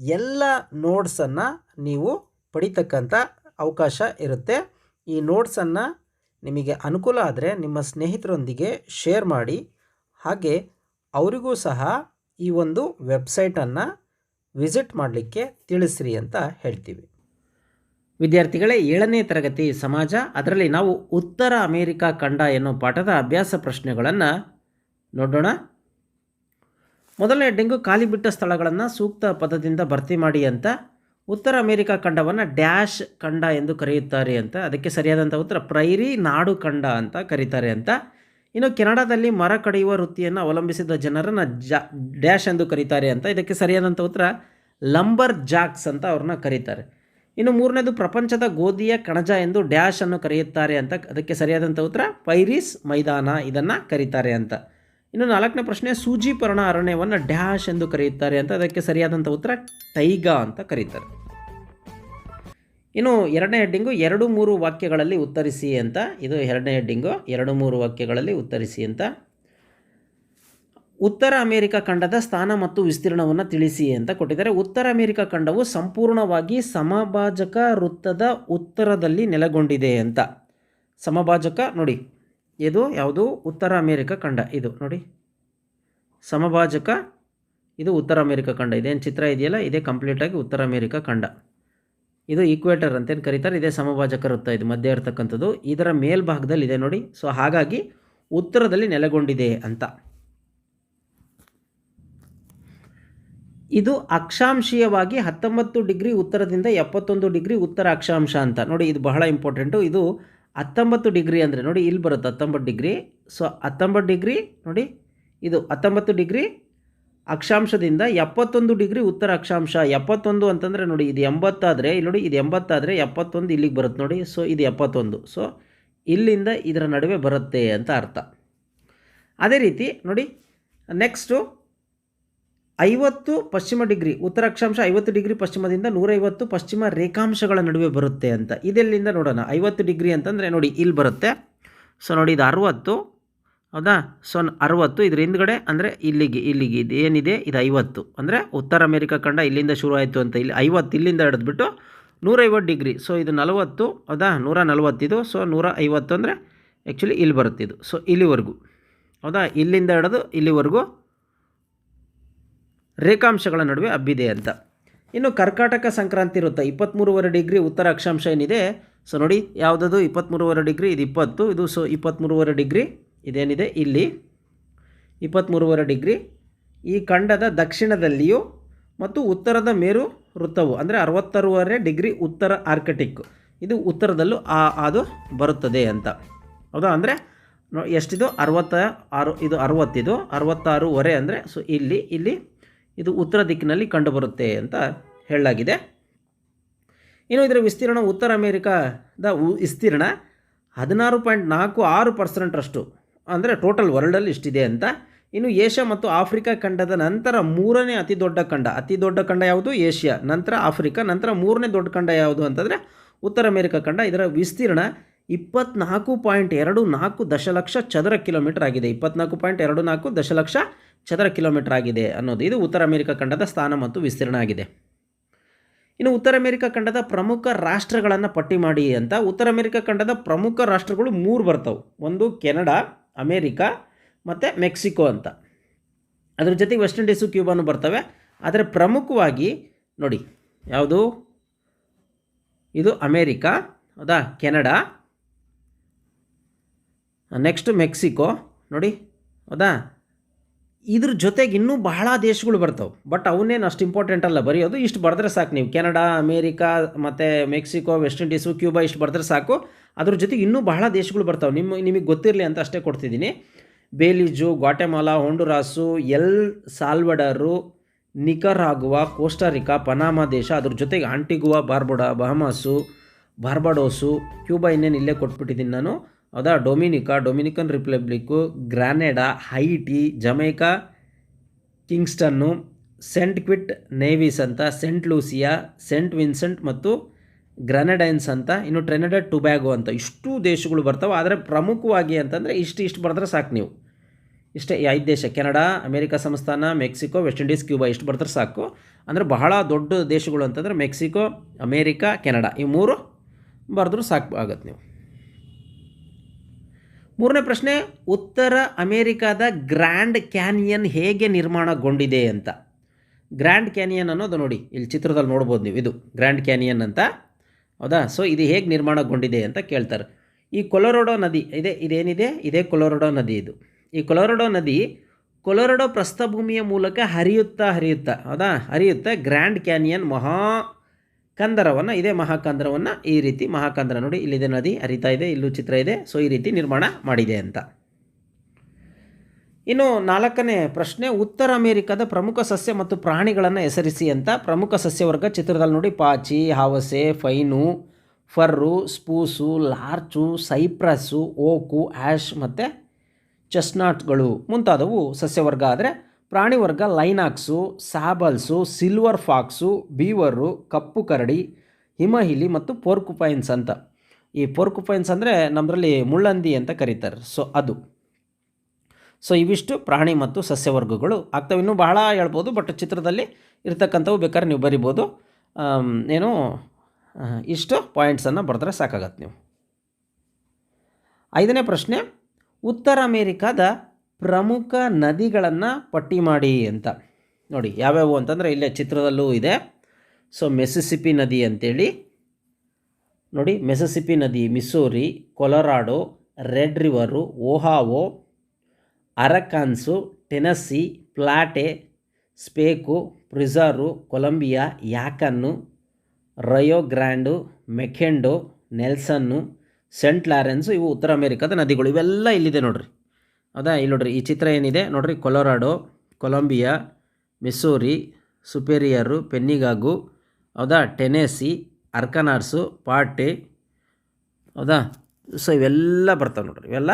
ಎಲ್ಲ ನೋಟ್ಸನ್ನು ನೀವು ಪಡಿತಕ್ಕಂಥ ಅವಕಾಶ ಇರುತ್ತೆ. ಈ ನೋಟ್ಸನ್ನು ನಿಮಗೆ ಅನುಕೂಲ ಆದರೆ ನಿಮ್ಮ ಸ್ನೇಹಿತರೊಂದಿಗೆ ಶೇರ್ ಮಾಡಿ. ಹಾಗೆ ಅವರಿಗೂ ಸಹ ಈ ಒಂದು ವೆಬ್ಸೈಟನ್ನು ವಿಸಿಟ್ ಮಾಡಲಿಕ್ಕೆ ತಿಳಿಸ್ರಿ ಅಂತ ಹೇಳ್ತೀವಿ. ವಿದ್ಯಾರ್ಥಿಗಳೇ, ಏಳನೇ ತರಗತಿ ಸಮಾಜ, ಅದರಲ್ಲಿ ನಾವು ಉತ್ತರ ಅಮೇರಿಕಾ ಖಂಡ ಎನ್ನುವ ಪಾಠದ ಅಭ್ಯಾಸ ಪ್ರಶ್ನೆಗಳನ್ನು ನೋಡೋಣ. ಮೊದಲನೇ ಡೆಂಗು ಖಾಲಿ ಬಿಟ್ಟ ಸ್ಥಳಗಳನ್ನು ಸೂಕ್ತ ಪದದಿಂದ ಭರ್ತಿ ಮಾಡಿ ಅಂತ ಉತ್ತರ ಅಮೇರಿಕಾ ಖಂಡವನ್ನು ಡ್ಯಾಶ್ ಖಂಡ ಎಂದು ಕರೆಯುತ್ತಾರೆ ಅಂತ, ಅದಕ್ಕೆ ಸರಿಯಾದಂಥ ಉತ್ತರ ಪ್ರೈರಿ ನಾಡು ಖಂಡ ಅಂತ ಕರೀತಾರೆ ಅಂತ. ಇನ್ನು ಕೆನಡಾದಲ್ಲಿ ಮರ ಕಡಿಯುವ ವೃತ್ತಿಯನ್ನು ಅವಲಂಬಿಸಿದ ಜನರನ್ನು ಜಾ, ಡ್ಯಾಶ್ ಎಂದು ಕರೀತಾರೆ ಅಂತ, ಇದಕ್ಕೆ ಸರಿಯಾದಂಥ ಉತ್ತರ ಲಂಬರ್ ಜಾಕ್ಸ್ ಅಂತ ಅವ್ರನ್ನ ಕರೀತಾರೆ. ಇನ್ನು ಮೂರನೇದು ಪ್ರಪಂಚದ ಗೋಧಿಯ ಕಣಜ ಎಂದು ಡ್ಯಾಶ್ ಅನ್ನು ಕರೆಯುತ್ತಾರೆ ಅಂತ, ಅದಕ್ಕೆ ಸರಿಯಾದಂಥ ಉತ್ತರ ಪೈರಿಸ್ ಮೈದಾನ ಇದನ್ನು ಕರೀತಾರೆ ಅಂತ. ಇನ್ನು ನಾಲ್ಕನೇ ಪ್ರಶ್ನೆ, ಸೂಜಿಪರ್ಣ ಅರಣ್ಯವನ್ನು ಡ್ಯಾಶ್ ಎಂದು ಕರೆಯುತ್ತಾರೆ ಅಂತ ಅದಕ್ಕೆ ಸರಿಯಾದಂಥ ಉತ್ತರ ಟೈಗಾ ಅಂತ ಕರೀತಾರೆ. ಇನ್ನು ಎರಡನೇ ಹೆಡ್ಡಿಂಗು, ಎರಡು ಮೂರು ವಾಕ್ಯಗಳಲ್ಲಿ ಉತ್ತರಿಸಿ ಅಂತ, ಇದು ಎರಡನೇ ಹೆಡ್ಡಿಂಗು, ಎರಡು ಮೂರು ವಾಕ್ಯಗಳಲ್ಲಿ ಉತ್ತರಿಸಿ ಅಂತ. ಉತ್ತರ ಅಮೇರಿಕ ಖಂಡದ ಸ್ಥಾನ ಮತ್ತು ವಿಸ್ತೀರ್ಣವನ್ನು ತಿಳಿಸಿ ಅಂತ ಕೊಟ್ಟಿದ್ದಾರೆ. ಉತ್ತರ ಅಮೇರಿಕ ಖಂಡವು ಸಂಪೂರ್ಣವಾಗಿ ಸಮಭಾಜಕ ವೃತ್ತದ ಉತ್ತರದಲ್ಲಿ ನೆಲೆಗೊಂಡಿದೆ ಅಂತ. ಸಮಭಾಜಕ, ನೋಡಿ ಇದು ಯಾವುದು? ಉತ್ತರ ಅಮೇರಿಕ ಖಂಡ. ಇದು ನೋಡಿ. ಸಮಭಾಜಕ, ಇದು ಉತ್ತರ ಅಮೇರಿಕ ಖಂಡ. ಇದೇನು ಚಿತ್ರ ಇದೆಯಲ್ಲ? ಇದೇ ಕಂಪ್ಲೀಟಾಗಿ ಉತ್ತರ ಅಮೇರಿಕ ಖಂಡ. ಇದು ಈಕ್ವೇಟರ್ ಅಂತೇನು ಕರೀತಾರೆ. ಇದೇ ಸಮಭಾಜಕ ವೃತ್ತ ಇದು, ಮಧ್ಯೆ ಇರತಕ್ಕಂಥದ್ದು. ಇದರ ಮೇಲ್ಭಾಗದಲ್ಲಿ ಇದೆ ನೋಡಿ. ಸೊ ಹಾಗಾಗಿ ಉತ್ತರದಲ್ಲಿ ನೆಲೆಗೊಂಡಿದೆ ಅಂತ. ಇದು ಅಕ್ಷಾಂಶೀಯವಾಗಿ ಹತ್ತೊಂಬತ್ತು ಡಿಗ್ರಿ ಉತ್ತರದಿಂದ ಎಪ್ಪತ್ತೊಂದು ಡಿಗ್ರಿ ಉತ್ತರ ಅಕ್ಷಾಂಶ ಅಂತ. ನೋಡಿ, ಇದು ಬಹಳ ಇಂಪಾರ್ಟೆಂಟು ಇದು ಹತ್ತೊಂಬತ್ತು ಡಿಗ್ರಿ ಅಂದರೆ ನೋಡಿ ಇಲ್ಲಿ ಬರುತ್ತೆ ಹತ್ತೊಂಬತ್ತು ಡಿಗ್ರಿ. ಸೊ ಹತ್ತೊಂಬತ್ತು ಡಿಗ್ರಿ ನೋಡಿ ಇದು ಹತ್ತೊಂಬತ್ತು ಡಿಗ್ರಿ ಅಕ್ಷಾಂಶದಿಂದ ಎಪ್ಪತ್ತೊಂದು ಡಿಗ್ರಿ ಉತ್ತರ ಅಕ್ಷಾಂಶ. ಎಪ್ಪತ್ತೊಂದು ಅಂತಂದರೆ ನೋಡಿ ಇದು ಎಂಬತ್ತಾದರೆ, ಇಲ್ಲಿ ನೋಡಿ ಇದು ಎಂಬತ್ತಾದರೆ, ಎಪ್ಪತ್ತೊಂದು ಇಲ್ಲಿಗೆ ಬರುತ್ತೆ ನೋಡಿ. ಸೊ ಇದು ಎಪ್ಪತ್ತೊಂದು. ಸೊ ಇಲ್ಲಿಂದ ಇದರ ನಡುವೆ ಬರುತ್ತೆ ಅಂತ ಅರ್ಥ. ಅದೇ ರೀತಿ ನೋಡಿ ನೆಕ್ಸ್ಟು ಐವತ್ತು ಪಶ್ಚಿಮ ಡಿಗ್ರಿ ಉತ್ತರ ಅಕ್ಷಾಂಶ ಐವತ್ತು ಡಿಗ್ರಿ ಪಶ್ಚಿಮದಿಂದ ನೂರೈವತ್ತು ಪಶ್ಚಿಮ ರೇಖಾಂಶಗಳ ನಡುವೆ ಬರುತ್ತೆ ಅಂತ. ಇದೆಲ್ಲಿಂದ ನೋಡೋಣ. ಐವತ್ತು ಡಿಗ್ರಿ ಅಂತಂದರೆ ನೋಡಿ, ಇಲ್ಲಿ ಬರುತ್ತೆ. ಸೊ ನೋಡಿ, ಇದು ಅರುವತ್ತು. ಹೌದಾ? ಸೊ ಅರುವತ್ತು, ಇದ್ರ ಹಿಂದ್ಗಡೆ ಅಂದರೆ ಇಲ್ಲಿಗೆ ಇಲ್ಲಿಗೆ, ಇದು ಏನಿದೆ? ಇದು ಐವತ್ತು. ಅಂದರೆ ಉತ್ತರ ಅಮೆರಿಕಾ ಖಂಡ ಇಲ್ಲಿಂದ ಶುರು ಆಯಿತು ಅಂತ. ಇಲ್ಲಿ ಐವತ್ತು ಇಲ್ಲಿಂದ ಹಿಡಿದ್ಬಿಟ್ಟು ನೂರೈವತ್ತು ಡಿಗ್ರಿ. ಸೊ ಇದು ನಲವತ್ತು, ಹೌದಾ? ನೂರ ನಲವತ್ತಿದು. ಸೊ ನೂರ ಐವತ್ತು ಅಂದರೆ ಆ್ಯಕ್ಚುಲಿ ಇಲ್ಲಿ ಬರುತ್ತಿದ್ದು ಸೊ ಇಲ್ಲಿವರೆಗೂ. ಹೌದಾ? ಇಲ್ಲಿಂದ ಹಿಡಿದು ಇಲ್ಲಿವರೆಗೂ ರೇಖಾಂಶಗಳ ನಡುವೆ ಹಬ್ಬಿದೆ ಅಂತ. ಇನ್ನು ಕರ್ಕಾಟಕ ಸಂಕ್ರಾಂತಿ ವೃತ್ತ ಇಪ್ಪತ್ತ್ಮೂರುವರೆ ಡಿಗ್ರಿ ಉತ್ತರ ಅಕ್ಷಾಂಶ ಏನಿದೆ? ಸೊ ನೋಡಿ, ಯಾವುದದು? ಇಪ್ಪತ್ತ್ಮೂರುವರೆ ಡಿಗ್ರಿ, ಇದು ಇಪ್ಪತ್ತು, ಇದು ಸೊ ಇಪ್ಪತ್ತ್ಮೂರುವರೆ ಡಿಗ್ರಿ, ಇದೇನಿದೆ? ಇಲ್ಲಿ ಇಪ್ಪತ್ತ್ಮೂರುವರೆ ಡಿಗ್ರಿ. ಈ ಖಂಡದ ದಕ್ಷಿಣದಲ್ಲಿಯೂ ಮತ್ತು ಉತ್ತರದ ಮೇರು ವೃತ್ತವು, ಅಂದರೆ ಅರವತ್ತರೂವರೆ ಡಿಗ್ರಿ ಉತ್ತರ ಆರ್ಕಟಿಕ್, ಇದು ಉತ್ತರದಲ್ಲೂ ಆ, ಅದು ಬರುತ್ತದೆ ಅಂತ. ಹೌದಾ? ಅಂದರೆ ಎಷ್ಟಿದು? ಅರವತ್ತ ಆರು, ಇದು ಅರವತ್ತಿದು, ಅರವತ್ತಾರೂವರೆ ಅಂದರೆ, ಸೊ ಇಲ್ಲಿ ಇಲ್ಲಿ ಇದು ಉತ್ತರ ದಿಕ್ಕಿನಲ್ಲಿ ಕಂಡುಬರುತ್ತೆ ಅಂತ ಹೇಳಲಾಗಿದೆ. ಇನ್ನು ಇದರ ವಿಸ್ತೀರ್ಣ ಉತ್ತರ ಅಮೇರಿಕಾದ ವಿಸ್ತೀರ್ಣ ಹದಿನಾರು ಪಾಯಿಂಟ್ ನಾಲ್ಕು ಆರು ಪರ್ಸೆಂಟರಷ್ಟು ಅಂದರೆ ಟೋಟಲ್ ವರ್ಲ್ಡಲ್ಲಿ ಇಷ್ಟಿದೆ ಅಂತ. ಇನ್ನು ಏಷ್ಯಾ ಮತ್ತು ಆಫ್ರಿಕಾ ಖಂಡದ ನಂತರ ಮೂರನೇ ಅತಿ ದೊಡ್ಡ ಖಂಡ. ಅತಿ ದೊಡ್ಡ ಖಂಡ ಯಾವುದು? ಏಷ್ಯಾ. ನಂತರ ಆಫ್ರಿಕಾ, ನಂತರ ಮೂರನೇ ದೊಡ್ಡ ಖಂಡ ಯಾವುದು ಅಂತಂದರೆ ಉತ್ತರ ಅಮೇರಿಕಾ ಖಂಡ. ಇದರ ವಿಸ್ತೀರ್ಣ ಇಪ್ಪತ್ನಾಲ್ಕು ಪಾಯಿಂಟ್ ಎರಡು ನಾಲ್ಕು ದಶಲಕ್ಷ ಚದರ ಕಿಲೋಮೀಟರ್ ಆಗಿದೆ. ಇಪ್ಪತ್ನಾಲ್ಕು ಪಾಯಿಂಟ್ ಎರಡು ನಾಲ್ಕು ದಶಲಕ್ಷ ಚದರ ಕಿಲೋಮೀಟರ್ ಆಗಿದೆ ಅನ್ನೋದು. ಇದು ಉತ್ತರ ಅಮೆರಿಕ ಖಂಡದ ಸ್ಥಾನ ಮತ್ತು ವಿಸ್ತೀರ್ಣ ಆಗಿದೆ. ಇನ್ನು ಉತ್ತರ ಅಮೆರಿಕ ಖಂಡದ ಪ್ರಮುಖ ರಾಷ್ಟ್ರಗಳನ್ನು ಪಟ್ಟಿ ಮಾಡಿ ಅಂತ ಉತ್ತರ ಅಮೆರಿಕ ಖಂಡದ ಪ್ರಮುಖ ರಾಷ್ಟ್ರಗಳು ಮೂರು ಬರ್ತವೆ. ಒಂದು ಕೆನಡಾ, ಅಮೇರಿಕಾ ಮತ್ತು ಮೆಕ್ಸಿಕೋ ಅಂತ. ಅದ್ರ ಜೊತೆಗೆ ವೆಸ್ಟ್ ಇಂಡೀಸು, ಕ್ಯೂಬಾನು ಬರ್ತವೆ. ಆದರೆ ಪ್ರಮುಖವಾಗಿ ನೋಡಿ, ಯಾವುದು? ಇದು ಅಮೇರಿಕಾ ಹೌದಾ ಕೆನಡಾ, ನೆಕ್ಸ್ಟು ಮೆಕ್ಸಿಕೋ. ನೋಡಿ ಹೌದಾ ಇದ್ರ ಜೊತೆಗೆ ಇನ್ನೂ ಬಹಳ ದೇಶಗಳು ಬರ್ತವೆ. ಬಟ್ ಅವನ್ನೇನು ಅಷ್ಟು ಇಂಪಾರ್ಟೆಂಟ್ ಅಲ್ಲ, ಬರೆಯೋದು ಇಷ್ಟು ಬರೆದ್ರೆ ಸಾಕು ನೀವು. ಕೆನಡಾ, ಅಮೇರಿಕಾ, ಮತ್ತು ಮೆಕ್ಸಿಕೋ ವೆಸ್ಟ್ ಇಂಡೀಸು ಕ್ಯೂಬಾ ಇಷ್ಟು ಬರೆದ್ರೆ ಸಾಕು. ಅದ್ರ ಜೊತೆಗೆ ಇನ್ನೂ ಬಹಳ ದೇಶಗಳು ಬರ್ತಾವೆ. ನಿಮ್ಮ, ನಿಮಗೆ ಗೊತ್ತಿರಲಿ ಅಂತ ಅಷ್ಟೇ ಕೊಡ್ತಿದ್ದೀನಿ. Belize, Guatemala, Honduras, El Salvador, Nicaragua Costa Rica Panama ದೇಶ, ಅದ್ರ ಜೊತೆಗೆ Antigua, Barbuda, Bahamas, Barbados, Cuba ಇನ್ನೇನು ಇಲ್ಲೇ ಕೊಟ್ಬಿಟ್ಟಿದ್ದೀನಿ ನಾನು. ಹೌದಾ Dominica, Dominican Republic, Grenada, Haiti, Jamaica, Kingston, Saint Kitts Nevis ಅಂತ, ಸೆಂಟ್ ಲೂಸಿಯಾ, ಸೆಂಟ್ ವಿನ್ಸೆಂಟ್ ಮತ್ತು ಗ್ರನಡೈನ್ಸ್ ಅಂತ, ಇನ್ನು ಟ್ರೆನಡೆಡ್ ಟುಬ್ಯಾಗೋ ಅಂತ ಇಷ್ಟು ದೇಶಗಳು ಬರ್ತಾವೆ. ಆದರೆ ಪ್ರಮುಖವಾಗಿ ಅಂತಂದರೆ ಇಷ್ಟು ಇಷ್ಟು ಬರೆದ್ರೆ ಸಾಕು ನೀವು. ಇಷ್ಟೇ ಐದು ದೇಶ, ಕೆನಡಾ, ಅಮೇರಿಕಾ ಸಂಸ್ಥಾನ, ಮೆಕ್ಸಿಕೋ, ವೆಸ್ಟ್ ಇಂಡೀಸ್, ಕ್ಯೂಬಾ, ಇಷ್ಟು ಬರ್ತಾರೆ ಸಾಕು. ಅಂದರೆ ಬಹಳ ದೊಡ್ಡ ದೇಶಗಳು ಅಂತಂದರೆ ಮೆಕ್ಸಿಕೋ, ಅಮೇರಿಕಾ, ಕೆನಡಾ, ಈ ಮೂರು ಬರೆದ್ರೂ ಸಾಕು ಆಗುತ್ತೆ ನೀವು. ಮೂರನೇ ಪ್ರಶ್ನೆ, ಉತ್ತರ ಅಮೇರಿಕಾದ ಗ್ರ್ಯಾಂಡ್ ಕ್ಯಾನಿಯನ್ ಹೇಗೆ ನಿರ್ಮಾಣಗೊಂಡಿದೆ ಅಂತ. ಗ್ರ್ಯಾಂಡ್ ಕ್ಯಾನಿಯನ್ ಅನ್ನೋದು ನೋಡಿ, ಇಲ್ಲಿ ಚಿತ್ರದಲ್ಲಿ ನೋಡ್ಬೋದು ನೀವು, ಇದು ಗ್ರ್ಯಾಂಡ್ ಕ್ಯಾನಿಯನ್ ಅಂತ. ಹೌದಾ? ಸೊ ಇದು ಹೇಗೆ ನಿರ್ಮಾಣಗೊಂಡಿದೆ ಅಂತ ಕೇಳ್ತಾರೆ. ಈ ಕೊಲೊರೊಡೋ ನದಿ, ಇದೆ, ಇದೇನಿದೆ? ಇದೇ ಕೊಲೊರೊಡೋ ನದಿ ಇದು. ಈ ಕೊಲೊರೊಡೋ ನದಿ ಕೊಲೊರೊಡೋ ಪ್ರಸ್ಥಭೂಮಿಯ ಮೂಲಕ ಹರಿಯುತ್ತಾ ಹರಿಯುತ್ತಾ, ಹೌದಾ? ಹರಿಯುತ್ತಾ ಗ್ರ್ಯಾಂಡ್ ಕ್ಯಾನಿಯನ್ ಮಹಾ ಕಂದರವನ್ನು, ಇದೇ ಮಹಾಕಂದರವನ್ನು ಈ ರೀತಿ ಮಹಾಕಂದರ ನೋಡಿ ಇಲ್ಲಿದೆ ನದಿ ಹರಿತಾ ಇದೆ, ಇಲ್ಲೂ ಚಿತ್ರ ಇದೆ. ಸೊ ಈ ರೀತಿ ನಿರ್ಮಾಣ ಮಾಡಿದೆ ಅಂತ. ಇನ್ನು ನಾಲ್ಕನೇ ಪ್ರಶ್ನೆ, ಉತ್ತರ ಅಮೆರಿಕದ ಪ್ರಮುಖ ಸಸ್ಯ ಮತ್ತು ಪ್ರಾಣಿಗಳನ್ನು ಹೆಸರಿಸಿ ಅಂತ. ಪ್ರಮುಖ ಸಸ್ಯವರ್ಗ ಚಿತ್ರದಲ್ಲಿ ನೋಡಿ, ಪಾಚಿ, ಹಾವಸೆ, pine, fir, spruce, larch, cypress, oak ash ಮತ್ತು ಚೆಸ್ನಾಟ್ಗಳು ಮುಂತಾದವು ಸಸ್ಯವರ್ಗ ಆದರೆ ಪ್ರಾಣಿ ವರ್ಗ ಲೈನಾಕ್ಸು, ಸ್ಯಾಬಲ್ಸು, ಸಿಲ್ವರ್ ಫಾಕ್ಸು ಬೀವರು ಕಪ್ಪು ಕರಡಿ, ಹಿಮಹಿಲಿ ಮತ್ತು ಪೋರ್ಕುಪೈನ್ಸ್ ಅಂತ. ಈ ಪೋರ್ಕುಪೈನ್ಸ್ ಅಂದರೆ ನಮ್ಮದ್ರಲ್ಲಿ ಮುಳ್ಳಂದಿ ಅಂತ ಕರೀತಾರೆ. ಸೊ, ಅದು. ಸೊ, ಇವಿಷ್ಟು ಪ್ರಾಣಿ ಮತ್ತು ಸಸ್ಯವರ್ಗಗಳು. ಆಗ್ತವೆ. ಇನ್ನೂ ಬಹಳ ಹೇಳ್ಬೋದು, ಬಟ್ ಚಿತ್ರದಲ್ಲಿ ಇರ್ತಕ್ಕಂಥವು ಬೇಕಾದ್ರೆ ನೀವು ಬರಿಬೋದು. ಏನು ಇಷ್ಟು ಪಾಯಿಂಟ್ಸನ್ನು ಬರೆದ್ರೆ ಸಾಕಾಗತ್ತೆ ನೀವು. ಐದನೇ ಪ್ರಶ್ನೆ, ಉತ್ತರ ಅಮೇರಿಕಾದ ಪ್ರಮುಖ ನದಿಗಳನ್ನು ಪಟ್ಟಿ ಮಾಡಿ ಅಂತ. ನೋಡಿ, ಯಾವ್ಯಾವು ಅಂತಂದರೆ ಇಲ್ಲೇ ಚಿತ್ರದಲ್ಲೂ ಇದೆ. ಸೊ ಮೆಸಿಸಿಪಿ ನದಿ ಅಂತೇಳಿ. ನೋಡಿ ಮೆಸಿಸಿಪಿ ನದಿ Missouri Colorado Red River Ohio Arkansas Tennessee Platte ಸ್ಪೇಕು ಪ್ರಿಜಾರು Columbia Yukon Rio Grande Mackenzie Nelson Saint Lawrence ಇವು ಉತ್ತರ ಅಮೇರಿಕಾದ ನದಿಗಳು. ಇವೆಲ್ಲ ಇಲ್ಲಿದೆ ನೋಡ್ರಿ. ಹೌದಾ ಇಲ್ಲಿ ನೋಡ್ರಿ, ಈ ಚಿತ್ರ ಏನಿದೆ? ನೋಡ್ರಿ, ಕೊಲೊರಾಡೋ, ಕೊಲಂಬಿಯಾ, ಮಿಸೂರಿ, ಸುಪೇರಿಯರು, ಪೆನ್ನಿಗಾಗು, ಹೌದಾ, ಟೆನೆಸಿ, ಅರ್ಕನಾರ್ಸು, ಪಾಟೆ, ಹೌದಾ? ಸೊ ಇವೆಲ್ಲ ಬರ್ತಾವೆ ನೋಡ್ರಿ, ಇವೆಲ್ಲ.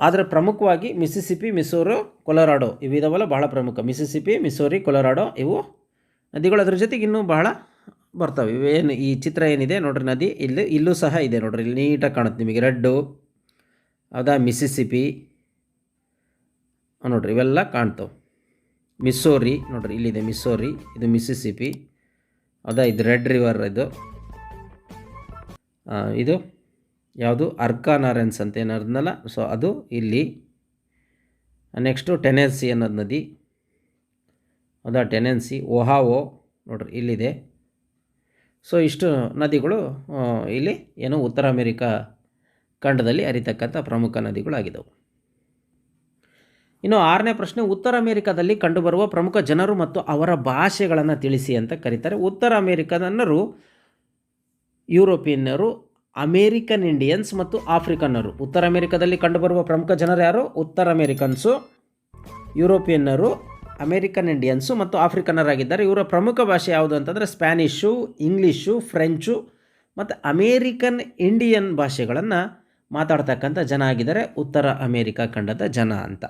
ಆದರೆ ಪ್ರಮುಖವಾಗಿ ಮಿಸಿಸಿಪಿ, ಮಿಸೋರು, ಕೊಲರಾಡೋ, ಇವು ಇದಾವಲ್ಲ, ಬಹಳ ಪ್ರಮುಖ. ಮಿಸಿಸಿಪಿ, ಮಿಸೋರಿ, ಕೊಲರಾಡೋ, ಇವು ನದಿಗಳು. ಅದ್ರ ಜೊತೆಗೆ ಇನ್ನೂ ಬಹಳ ಬರ್ತವೆ. ಇವೇನು, ಈ ಚಿತ್ರ ಏನಿದೆ? ನೋಡ್ರಿ, ನದಿ, ಇಲ್ಲಿ, ಇಲ್ಲೂ ಸಹ ಇದೆ ನೋಡ್ರಿ, ಇಲ್ಲಿ ನೀಟಾಗಿ ಕಾಣುತ್ತೆ ನಿಮಗೆ. ರೆಡ್ಡು ಹೌದಾ ಮಿಸಿಸಿಪಿ ನೋಡ್ರಿ ಇವೆಲ್ಲ ಕಾಣ್ತವೆ. ಮಿಸ್ಸೋರಿ ನೋಡ್ರಿ ಇಲ್ಲಿದೆ ಮಿಸ್ಸೋರಿ ಇದು ಮಿಸಿಸಿಪಿ ಅದ ಇದು ರೆಡ್ ರಿವರ್ ಇದು. ಇದು ಯಾವುದು? ಅರ್ಕಾನಾರೆನ್ಸ್ ಅಂತ ಏನಲ್ಲ ಸೊ ಅದು ಇಲ್ಲಿ. ನೆಕ್ಸ್ಟು ಟೆನೆನ್ಸಿ ಅನ್ನೋದು ನದಿ. ಅದ ಟೆನೆನ್ಸಿ ಒಹಾವೋ ನೋಡ್ರಿ ಇಲ್ಲಿದೆ. ಸೊ ಇಷ್ಟು ನದಿಗಳು ಇಲ್ಲಿ ಏನು ಉತ್ತರ ಅಮೇರಿಕಾ ಖಂಡದಲ್ಲಿ ಅರಿತಕ್ಕಂಥ ಪ್ರಮುಖ ನದಿಗಳಾಗಿದ್ದವು. ಇನ್ನು ಆರನೇ ಪ್ರಶ್ನೆ, ಉತ್ತರ ಅಮೆರಿಕಾದಲ್ಲಿ ಕಂಡುಬರುವ ಪ್ರಮುಖ ಜನರು ಮತ್ತು ಅವರ ಭಾಷೆಗಳನ್ನು ತಿಳಿಸಿ ಅಂತ ಕರೀತಾರೆ. ಉತ್ತರ ಅಮೆರಿಕದನ್ನರು ಯುರೋಪಿಯನ್ನರು, ಅಮೇರಿಕನ್ ಇಂಡಿಯನ್ಸ್ ಮತ್ತು ಆಫ್ರಿಕನ್ನರು. ಉತ್ತರ ಅಮೆರಿಕಾದಲ್ಲಿ ಕಂಡುಬರುವ ಪ್ರಮುಖ ಜನರು ಯಾರು? ಉತ್ತರ ಅಮೆರಿಕನ್ಸು, ಯುರೋಪಿಯನ್ನರು, ಅಮೇರಿಕನ್ ಇಂಡಿಯನ್ಸು ಮತ್ತು ಆಫ್ರಿಕನ್ನರಾಗಿದ್ದಾರೆ. ಇವರ ಪ್ರಮುಖ ಭಾಷೆ ಯಾವುದು ಅಂತಂದರೆ ಸ್ಪ್ಯಾನಿಷು, ಇಂಗ್ಲೀಷು, ಫ್ರೆಂಚು ಮತ್ತು ಅಮೇರಿಕನ್ ಇಂಡಿಯನ್ ಭಾಷೆಗಳನ್ನು ಮಾತಾಡ್ತಕ್ಕಂಥ ಜನ ಆಗಿದ್ದಾರೆ. ಉತ್ತರ ಅಮೇರಿಕಾ ಖಂಡದ ಜನ ಅಂತ.